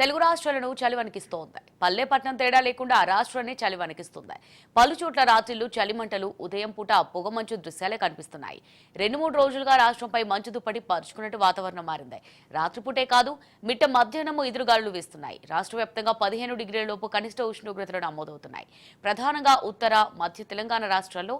తెలుగు రాష్ట్రాలను చలివనికిస్తోంది పల్లె పట్నం తేడా లేకుండా ఆ రాష్ట్రాన్ని చలివనికిస్తుంది పలు చోట్ల రాత్రిళ్ళు చలిమంటలు ఉదయం పూట పొగమంచు దృశ్యాలే కనిపిస్తున్నాయి. రెండు మూడు రోజులుగా రాష్ట్రంపై మంచు దుప్పటి పరుచుకున్నట్టు వాతావరణం మారింది. రాత్రిపూటే కాదు మిట్ట మధ్యాహ్నము ఎదురుగాలులు వీస్తున్నాయి. రాష్ట్ర వ్యాప్తంగా పదిహేను డిగ్రీల లోపు కనిష్ట ఉష్ణోగ్రతలు నమోదవుతున్నాయి. ప్రధానంగా ఉత్తర మధ్య తెలంగాణ రాష్ట్రాల్లో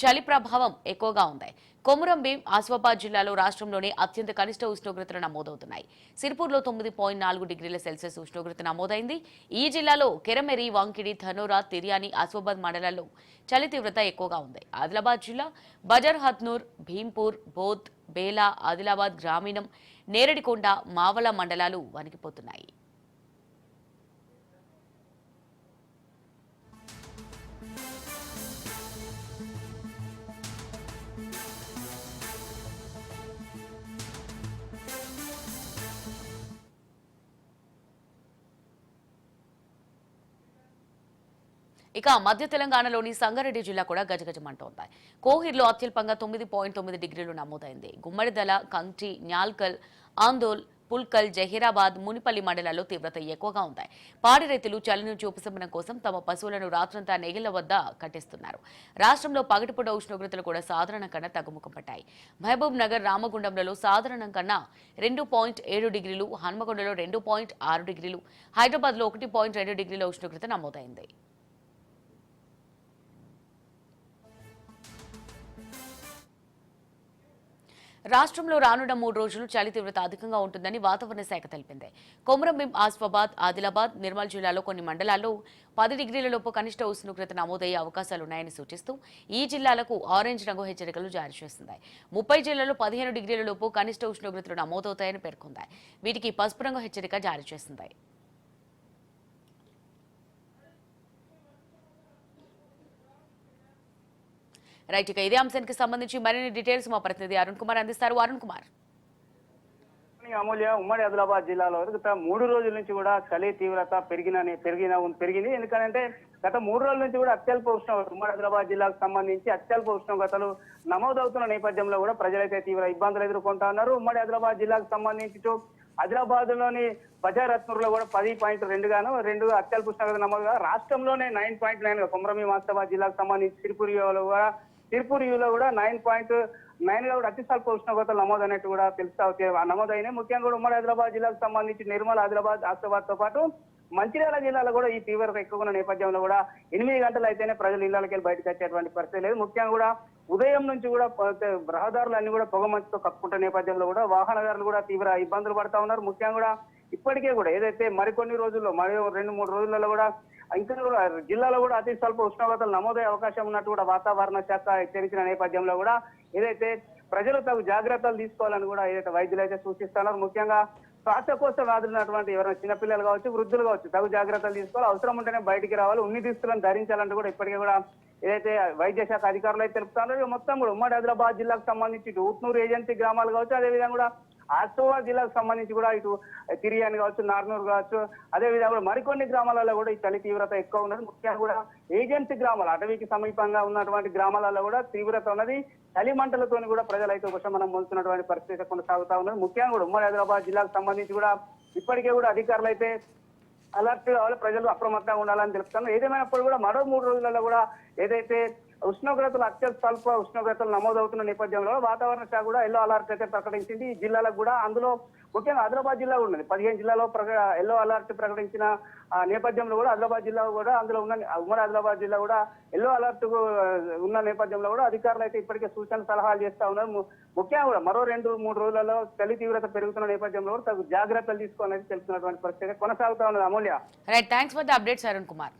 చలి ప్రభావం ఎక్కువగా ఉంది. కొమురం భీం ఆసిఫాబాద్ జిల్లాలో రాష్ట్రంలోనే అత్యంత కనిష్ట ఉష్ణోగ్రతలు నమోదవుతున్నాయి. సిరిపూర్లో తొమ్మిది పాయింట్ నాలుగు డిగ్రీల సెల్సియస్ ఉష్ణోగ్రత నమోదైంది. ఈ జిల్లాలో కెరమెరి వాంకిడి ధనోరా తిర్యాని ఆసిఫాబాద్ మండలాల్లో చలి తీవ్రత ఎక్కువగా ఉంది. ఆదిలాబాద్ జిల్లా బజర్ హత్నూర్ భీంపూర్ బోధ్ బేలా ఆదిలాబాద్ గ్రామీణం నేరడికొండ మావల మండలాలు వణికిపోతున్నాయి. ఇక మధ్య తెలంగాణలోని సంగారెడ్డి జిల్లా కూడా గజగజమంటోంది. కోహిర్లో అత్యల్పంగా తొమ్మిది పాయింట్ తొమ్మిది డిగ్రీలు నమోదైంది. గుమ్మడిదల కంటి న్యాల్కల్ ఆందోల్ పుల్కల్ జహీరాబాద్ మునిపల్లి మండలాల్లో తీవ్రత ఎక్కువగా ఉంది. పాడి రైతులు చలి నుంచి కోసం తమ పశువులను రాత్రంతా నెగిళ్ళ వద్ద కట్టిస్తున్నారు. రాష్ట్రంలో పగటిపూట ఉష్ణోగ్రతలు కూడా సాధారణం కన్నా తగ్గుముఖం పట్టాయి. మహబూబ్ నగర్ రామగుండంలో సాధారణం కన్నా రెండు పాయింట్ ఏడు డిగ్రీలు హన్మకొండలో రెండు పాయింట్ ఆరు డిగ్రీలు హైదరాబాద్లో ఒకటి పాయింట్ రెండు డిగ్రీల ఉష్ణోగ్రత నమోదైంది. రాష్ట్రంలో రానున్న మూడు రోజులు చలి తీవ్రత అధికంగా ఉంటుందని వాతావరణ శాఖ తెలిపింది. కొమరంభీం ఆసిఫాబాద్ ఆదిలాబాద్ నిర్మల్ జిల్లాలో కొన్ని మండలాల్లో పది డిగ్రీల లోపు కనిష్ట ఉష్ణోగ్రత నమోదయ్యే అవకాశాలున్నాయని సూచిస్తూ ఈ జిల్లాలకు ఆరెంజ్ రంగు హెచ్చరికలు జారీ చేస్తున్నాయి. ముప్పై జిల్లాలో పదిహేను డిగ్రీల లోపు కనిష్ట ఉష్ణోగ్రతలు నమోదవుతాయని పేర్కొంది. వీటికి పసుపు రంగు హెచ్చరిక జారీ చేసింది రైట్ ఇక ఇదే అంశానికి సంబంధించి మరిన్ని డీటెయిల్స్ మా ప్రతినిధి అరుణ్ కుమార్ అందిస్తారు. అరుణ్ కుమార్. అమూల్య ఉమ్మడి ఆదిలాబాద్ జిల్లాలో గత మూడు రోజుల నుంచి కూడా చలి తీవ్రత పెరిగిన పెరిగిన పెరిగింది. ఎందుకంటే గత మూడు రోజుల నుంచి కూడా అత్యల్ప ఉష్ణోగ్రత ఉమ్మడి ఆదిలాబాద్ జిల్లాకు సంబంధించి అత్యల్ప ఉష్ణోగ్రతలు నమోదవుతున్న నేపథ్యంలో కూడా ప్రజలైతే తీవ్ర ఇబ్బందులు ఎదుర్కొంటా ఉన్నారు. ఉమ్మడి ఆదిలాబాద్ జిల్లాకు సంబంధించి ఆదిలాబాద్లోని బజారత్నూరులో కూడా పది పాయింట్ రెండు గాను రెండు అత్యల్ప ఉష్ణోగ్రత నమోదుగా రాష్ట్రంలోనే నైన్ పాయింట్ నైన్ కొమరమి మాస్తాబాద్ జిల్లాకు సంబంధించి తిరుపూరిలో కూడా తిరుపూరిలో కూడా నైన్ పాయింట్ నైన్లో కూడా అతి స్వల్ప ఉష్ణోగ్రతలు నమోదైనట్టు కూడా తెలుస్తా వచ్చే- నమోదైనాయి ముఖ్యంగా కూడా ఉమ్మడి హైదరాబాద్ జిల్లాకు సంబంధించి నిర్మల్ హైదరాబాద్ ఆసిఫాబాద్తో పాటు మంచిర్యాల జిల్లాలో కూడా ఈ తీవ్రత ఎక్కువ ఉన్న నేపథ్యంలో కూడా ఎనిమిది గంటలు అయితేనే ప్రజలు ఇళ్ళకి వెళ్ళి బయటకు వచ్చేటువంటి పరిస్థితి లేదు. ముఖ్యంగా కూడా ఉదయం నుంచి కూడా రహదారులు అన్ని కూడా పొగమంచుతో కప్పుకుంటున్న నేపథ్యంలో కూడా వాహనదారులు కూడా తీవ్ర ఇబ్బందులు పడతా ఉన్నారు. ముఖ్యంగా కూడా ఇప్పటికే కూడా ఏదైతే మరికొన్ని రోజుల్లో మరి రెండు మూడు రోజులలో కూడా ఇంకా కూడా జిల్లాలో కూడా అతి స్వల్ప ఉష్ణోగ్రతలు నమోదయ్యే అవకాశం ఉన్నట్టు కూడా వాతావరణ శాఖ హెచ్చరించిన నేపథ్యంలో కూడా ఏదైతే ప్రజలు తగు జాగ్రత్తలు తీసుకోవాలని కూడా ఏదైతే వైద్యులు అయితే సూచిస్తున్నారు. ముఖ్యంగా శ్వాసకోశ వ్యాధులు ఉన్నటువంటి ఎవరైనా చిన్నపిల్లలు కావచ్చు వృద్ధులు కావచ్చు తగు జాగ్రత్తలు తీసుకోవాలి. అవసరం ఉంటేనే బయటికి రావాలి. ఉన్ని దుస్తులను ధరించాలంటే కూడా ఇప్పటికే కూడా ఏదైతే వైద్య శాఖ అధికారులు అయితే తెలుపుతారో మొత్తం కూడా ఉమ్మడి ఆదిలాబాద్ జిల్లాకు సంబంధించి ఇటు ఉట్నూరు ఏజెన్సీ గ్రామాలు కావచ్చు అదేవిధంగా కూడా ఆసిఫాబాద్ జిల్లాకు సంబంధించి కూడా ఇటు తిరియాని కావచ్చు నార్నూరు కావచ్చు అదే విధంగా కూడా మరికొన్ని గ్రామాలలో కూడా ఈ చలి తీవ్రత ఎక్కువ ఉన్నది. ముఖ్యంగా కూడా ఏజెన్సీ గ్రామాలు అటవీకి సమీపంగా ఉన్నటువంటి గ్రామాలలో కూడా తీవ్రత ఉన్నది. చలి మంటలతోని కూడా ప్రజలైతే ఉపశమనం పొందుతున్నటువంటి పరిస్థితి కొనసాగుతా ఉన్నది. ముఖ్యంగా కూడా ఉమ్మడి హైదరాబాద్ జిల్లాకు సంబంధించి కూడా ఇప్పటికే కూడా అధికారులు అయితే అలర్ట్ కావాలి ప్రజలు అప్రమత్తంగా ఉండాలని తెలుపుతాను. ఏదేమైనప్పుడు కూడా మరో మూడు రోజులలో కూడా ఏదైతే ఉష్ణోగ్రతలు అత్యంత స్వల్ప ఉష్ణోగ్రతలు నమోదవుతున్న నేపథ్యంలో వాతావరణ శాఖ కూడా ఎల్లో అలర్ట్ అయితే ప్రకటించింది. ఈ జిల్లాలకు కూడా అందులో ముఖ్యంగా ఆదిలాబాద్ జిల్లా ఉన్నది. పదిహేను జిల్లాలో ఎల్లో అలర్ట్ ప్రకటించిన నేపథ్యంలో కూడా ఆదిలాబాద్ జిల్లా కూడా అందులో ఉన్న ఉమ్మడి ఆదిలాబాద్ జిల్లా కూడా ఎల్లో అలర్ట్ ఉన్న నేపథ్యంలో కూడా అధికారులు అయితే ఇప్పటికే సూచన సలహాలు చేస్తా ఉన్నారు. ముఖ్యంగా కూడా మరో రెండు మూడు రోజులలో చలి తీవ్రత పెరుగుతున్న నేపథ్యంలో కూడా తగు జాగ్రత్తలు తీసుకోవాలని తెలుస్తున్నటువంటి పరిస్థితి కొనసాగుతా ఉన్నది. Amulya. Right thanks for the updates Arun Kumar